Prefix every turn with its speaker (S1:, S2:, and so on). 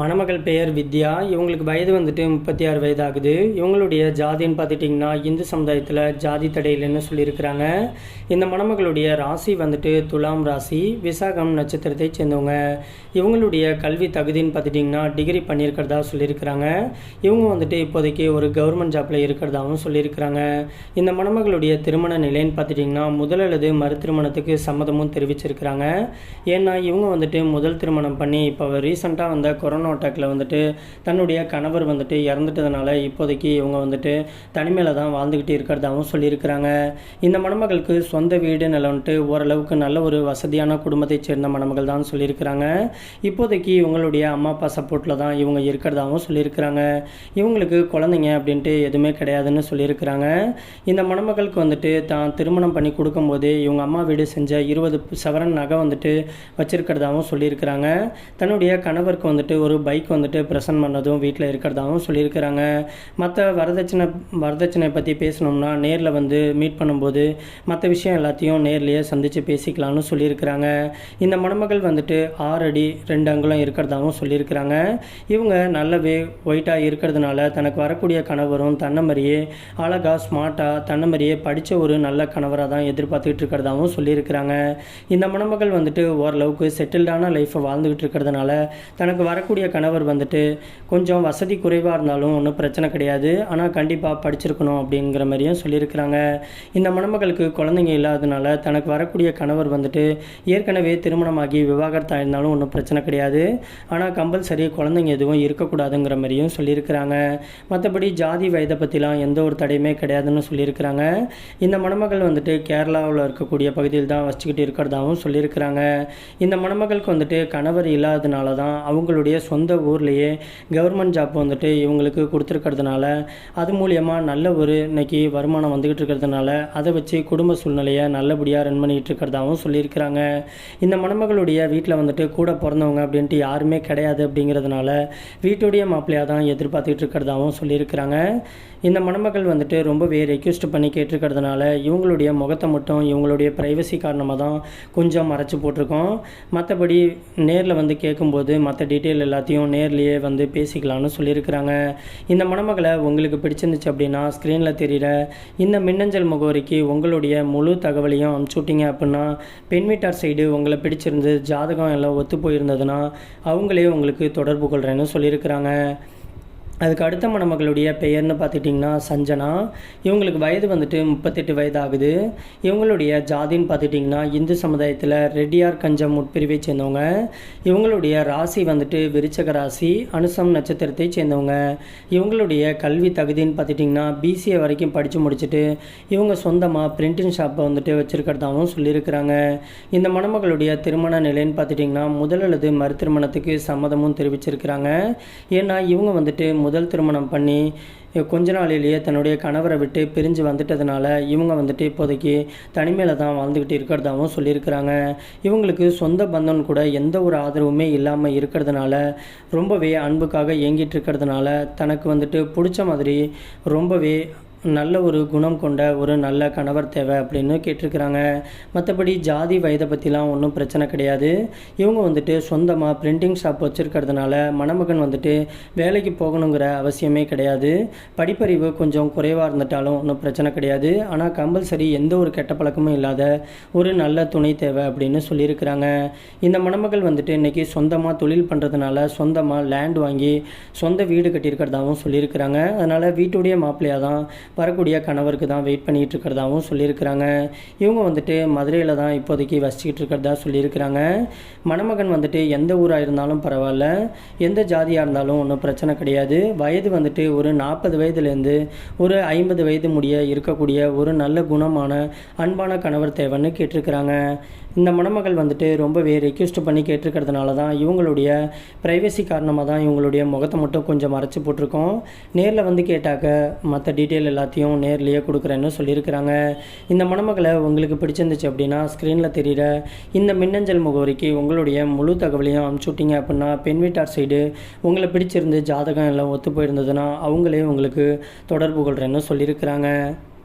S1: மணமகள் பெயர் வித்யா. இவங்களுக்கு வயது வந்துட்டு முப்பத்தி ஆறு வயது ஆகுது இவங்களுடைய ஜாதின்னு பார்த்துட்டிங்கன்னா இந்து சமுதாயத்தில் ஜாதி தடையில்லைன்னு சொல்லியிருக்கிறாங்க. இந்த மணமகளுடைய ராசி வந்துட்டு துலாம் ராசி விசாகம் நட்சத்திரத்தை சேர்ந்தவங்க. இவங்களுடைய கல்வி தகுதின்னு பார்த்துட்டிங்கன்னா டிகிரி பண்ணியிருக்கிறதா சொல்லியிருக்கிறாங்க. இவங்க வந்துட்டு இப்போதைக்கு ஒரு கவர்மெண்ட் ஜாப்பில் இருக்கிறதாகவும் சொல்லியிருக்கிறாங்க. இந்த மணமகளுடைய திருமண நிலைன்னு பார்த்துட்டிங்கன்னா முதல் அல்லது மறு திருமணத்துக்கு சம்மதமும் தெரிவிச்சிருக்கிறாங்க. ஏன்னா இவங்க வந்துட்டு முதல் திருமணம் பண்ணி இப்போ ரீசெண்டாக வந்த கொரோனா அட்டாக்ல வந்துட்டு தன்னுடைய கணவர் வந்துட்டு இறந்துட்டதுனால இப்போதைக்கு இவங்க வந்துட்டு தனிமையில் தான் வாழ்ந்துக்கிட்டு இருக்கிறதாகவும் சொல்லியிருக்கிறாங்க. இந்த மணமகளுக்கு சொந்த வீடு நிலம் வந்துட்டு ஓரளவுக்கு நல்ல ஒரு வசதியான குடும்பத்தைச் சேர்ந்த மணமகள் தான் சொல்லியிருக்கிறாங்க. இப்போதைக்கு இவங்களுடைய அம்மா அப்பா சப்போர்ட்டில் தான் இவங்க இருக்கிறதாகவும் சொல்லியிருக்கிறாங்க. இவங்களுக்கு குழந்தைங்க அப்படின்ட்டு எதுவுமே கிடையாதுன்னு சொல்லியிருக்கிறாங்க. இந்த மணமகளுக்கு வந்துட்டு தான் திருமணம் பண்ணி கொடுக்கும்போது இவங்க அம்மா வீடு செஞ்ச இருபது சவரன் நகை வந்துட்டு வச்சிருக்கிறதாகவும் சொல்லியிருக்கிறாங்க. தன்னுடைய கணவருக்கு வந்துட்டு ஒரு பைக் வந்துட்டு ப்ரெசன்ட் பண்ணதும் வீட்டில் இருக்கிறதாகவும் சொல்லியிருக்கிறாங்க. மற்ற வரதட்சணை வரதட்சணை பற்றி பேசணும்னா நேரில் வந்து மீட் பண்ணும்போது மற்ற விஷயம் எல்லாத்தையும் நேர்லேயே சந்தித்து பேசிக்கலாம்னு சொல்லியிருக்கிறாங்க. இந்த மணமகள் வந்துட்டு ஆறு அடி ரெண்டு அங்குலம் இருக்கிறதாகவும் சொல்லியிருக்கிறாங்க. இவங்க நல்லாவே ஒயிட்டாக இருக்கிறதுனால தனக்கு வரக்கூடிய கணவரும் தன்னை மாதிரியே அழகாக ஸ்மார்ட்டாக தன்னை மாதிரியே படித்த ஒரு நல்ல கணவராக தான் எதிர்பார்த்துக்கிட்டு இருக்கிறதாகவும் சொல்லியிருக்கிறாங்க. இந்த மணமகள் வந்துட்டு ஓரளவுக்கு செட்டில்டான லைஃப்பை வாழ்ந்துக்கிட்டு இருக்கிறதுனால தனக்கு வரக்கூடிய கணவர் வந்துட்டு கொஞ்சம் வசதி குறைவாக இருந்தாலும் ஒன்றும் பிரச்சனை கிடையாது. ஆனால் கண்டிப்பாக படிச்சிருக்கணும் அப்படிங்கிற மாதிரியும் சொல்லியிருக்கிறாங்க. இந்த மணமகளுக்கு குழந்தைங்க இல்லாததுனால தனக்கு வரக்கூடிய கணவர் வந்துட்டு ஏற்கனவே திருமணமாகி விவாகரத்து ஆயிருந்தாலும் ஒன்றும் பிரச்சனை கிடையாது. ஆனால் கம்பல்சரி குழந்தைங்க எதுவும் இருக்கக்கூடாதுங்கிற மாதிரியும் சொல்லியிருக்கிறாங்க. மற்றபடி ஜாதி வயதை பற்றிலாம் எந்த ஒரு தடையுமே கிடையாதுன்னு சொல்லியிருக்கிறாங்க. இந்த மணமகள் வந்துட்டு கேரளாவில் இருக்கக்கூடிய பகுதியில் தான் வச்சுக்கிட்டு இருக்கிறதாகவும் சொல்லியிருக்கிறாங்க. இந்த மணமகளுக்கு வந்துட்டு கணவர் இல்லாததுனால தான் அவங்களுடைய சொந்த ஊர்லேயே கவர்மெண்ட் ஜாப் வந்துட்டு இவங்களுக்கு கொடுத்துருக்கிறதுனால அது மூலியமாக நல்ல ஒரு இன்னைக்கு வருமானம் வந்துக்கிட்டு இருக்கிறதுனால அதை வச்சு குடும்ப சூழ்நிலையை நல்லபடியாக ரன் பண்ணிகிட்டு இருக்கிறதாகவும் சொல்லியிருக்கிறாங்க. இந்த மணமகளுடைய வீட்டில் வந்துட்டு கூட பிறந்தவங்க அப்படின்ட்டு யாருமே கிடையாது அப்படிங்கிறதுனால வீட்டுடைய மாப்பிள்ளையாக தான் எதிர்பார்த்துக்கிட்டு இருக்கிறதாகவும் சொல்லியிருக்கிறாங்க. இந்த மணமகள் வந்துட்டு ரொம்பவே ரெக்யூஸ்ட் பண்ணி கேட்டிருக்கிறதுனால இவங்களுடைய முகத்தை மட்டும் இவங்களுடைய ப்ரைவசி காரணமாக தான் கொஞ்சம் மறைச்சி போட்டிருக்கோம். மற்றபடி நேரில் வந்து கேட்கும்போது மற்ற டீட்டெயில் எல்லாத்தையும் நேர்லேயே வந்து பேசிக்கலாம்னு சொல்லியிருக்கிறாங்க. இந்த மணமகளை உங்களுக்கு பிடிச்சிருந்துச்சு அப்படின்னா ஸ்க்ரீனில் தெரிகிற இந்த மின்னஞ்சல் முகவரிக்கு உங்களுடைய முழு தகவலையும் அனுப்பிச்சு விட்டீங்க அப்படின்னா பெண் வீட்டார் சைடு உங்களை பிடிச்சிருந்து ஜாதகம் எல்லாம் ஒத்து போயிருந்ததுன்னா அவங்களே உங்களுக்கு தொடர்பு கொள்கிறேன்னு சொல்லியிருக்கிறாங்க. அதுக்கு அடுத்த மணமகளுடைய பெயர்னு பார்த்துட்டிங்கன்னா சஞ்சனா. இவங்களுக்கு வயது வந்துட்டு முப்பத்தெட்டு வயது ஆகுது இவங்களுடைய ஜாதின்னு பார்த்துட்டிங்கன்னா இந்து சமுதாயத்தில் ரெட்டியார் கஞ்சம் உட்பிரிவை சேர்ந்தவங்க. இவங்களுடைய ராசி வந்துட்டு விருச்சக ராசி அனுசம் நட்சத்திரத்தை சேர்ந்தவங்க. இவங்களுடைய கல்வி தகுதின்னு பார்த்துட்டிங்கன்னா பிசிஏ வரைக்கும் படித்து முடிச்சுட்டு இவங்க சொந்தமாக பிரிண்டிங் ஷாப்பை வந்துட்டு வச்சுருக்கிறதாகவும் சொல்லியிருக்கிறாங்க. இந்த மணமகளுடைய திருமண நிலைன்னு பார்த்துட்டிங்கன்னா முதல் அல்லது மறு திருமணத்துக்கு சம்மதமும் தெரிவிச்சிருக்கிறாங்க. ஏன்னா இவங்க வந்துட்டு முதல் திருமணம் பண்ணி கொஞ்ச நாளிலேயே தன்னுடைய கணவரை விட்டு பிரிஞ்சு வந்துட்டதுனால இவங்க வந்துட்டு இப்போதைக்கு தனிமையில் தான் வாழ்ந்துக்கிட்டு இருக்கிறதாகவும் சொல்லியிருக்கிறாங்க. இவங்களுக்கு சொந்த பந்தம் கூட எந்த ஒரு ஆதரவுமே இல்லாமல் இருக்கிறதுனால ரொம்பவே அன்புக்காக இயங்கிட்டு இருக்கிறதுனால தனக்கு வந்துட்டு பிடிச்ச மாதிரி ரொம்பவே நல்ல ஒரு குணம் கொண்ட ஒரு நல்ல கணவர் தேவை அப்படின்னு கேட்டிருக்கிறாங்க. மற்றபடி ஜாதி வயதை பற்றிலாம் ஒன்றும் பிரச்சனை கிடையாது. இவங்க வந்துட்டு சொந்தமாக பிரிண்டிங் ஷாப் வச்சுருக்கிறதுனால மணமகன் வந்துட்டு வேலைக்கு போகணுங்கிற அவசியமே கிடையாது. படிப்பறிவு கொஞ்சம் குறைவாக இருந்துட்டாலும் ஒன்றும் பிரச்சனை கிடையாது. ஆனால் கம்பல்சரி எந்த ஒரு கெட்ட பழக்கமும் இல்லாத ஒரு நல்ல துணை தேவை அப்படின்னு சொல்லியிருக்கிறாங்க. இந்த மணமகள் வந்துட்டு இன்றைக்கி சொந்தமாக தொழில் பண்ணுறதுனால சொந்தமாக லேண்ட் வாங்கி சொந்த வீடு கட்டியிருக்கிறதாகவும் சொல்லியிருக்கிறாங்க. அதனால் வீட்டுடைய மாப்பிள்ளையாக தான் வரக்கூடிய கணவருக்கு தான் வெயிட் பண்ணிகிட்டு இருக்கிறதாவும் சொல்லியிருக்கிறாங்க. இவங்க வந்துட்டு மதுரையில் தான் இப்போதைக்கு வசிச்சுக்கிட்டு இருக்கிறதா சொல்லியிருக்கிறாங்க. மணமகன் வந்துட்டு எந்த ஊராக இருந்தாலும் பரவாயில்ல. எந்த ஜாதியாக இருந்தாலும் ஒன்றும் பிரச்சனை கிடையாது. வயது வந்துட்டு ஒரு நாற்பது வயதுலேருந்து ஒரு ஐம்பது வயது முடிய இருக்கக்கூடிய ஒரு நல்ல குணமான அன்பான கணவர் தேவைன்னு கேட்டிருக்கிறாங்க. இந்த மணமகள் வந்துட்டு ரொம்பவே ரெக்யூஸ்ட் பண்ணி கேட்டிருக்கிறதுனால தான் இவங்களுடைய ப்ரைவசி காரணமாக தான் இவங்களுடைய முகத்தை மட்டும் கொஞ்சம் மறைச்சி போட்டிருக்கோம். நேரில் வந்து கேட்டாக்க மற்ற டீட்டெயில் எல்லாத்தையும் எல்லாத்தையும் நேர்லேயே கொடுக்குறேன்னு சொல்லியிருக்கிறாங்க. இந்த மணமகளை உங்களுக்கு பிடிச்சிருந்துச்சு அப்படின்னா ஸ்க்ரீனில் தெரிகிற இந்த மின்னஞ்சல் முகவரிக்கு உங்களுடைய முழு தகவலையும் அனுப்பிச்சு விட்டீங்க அப்படின்னா பெண் வீட்டார் சைடு உங்களை பிடிச்சிருந்து ஜாதகம் எல்லாம் ஒத்து போயிருந்ததுன்னா அவங்களே உங்களுக்கு தொடர்பு கொள்கிறேன்னு சொல்லியிருக்கிறாங்க.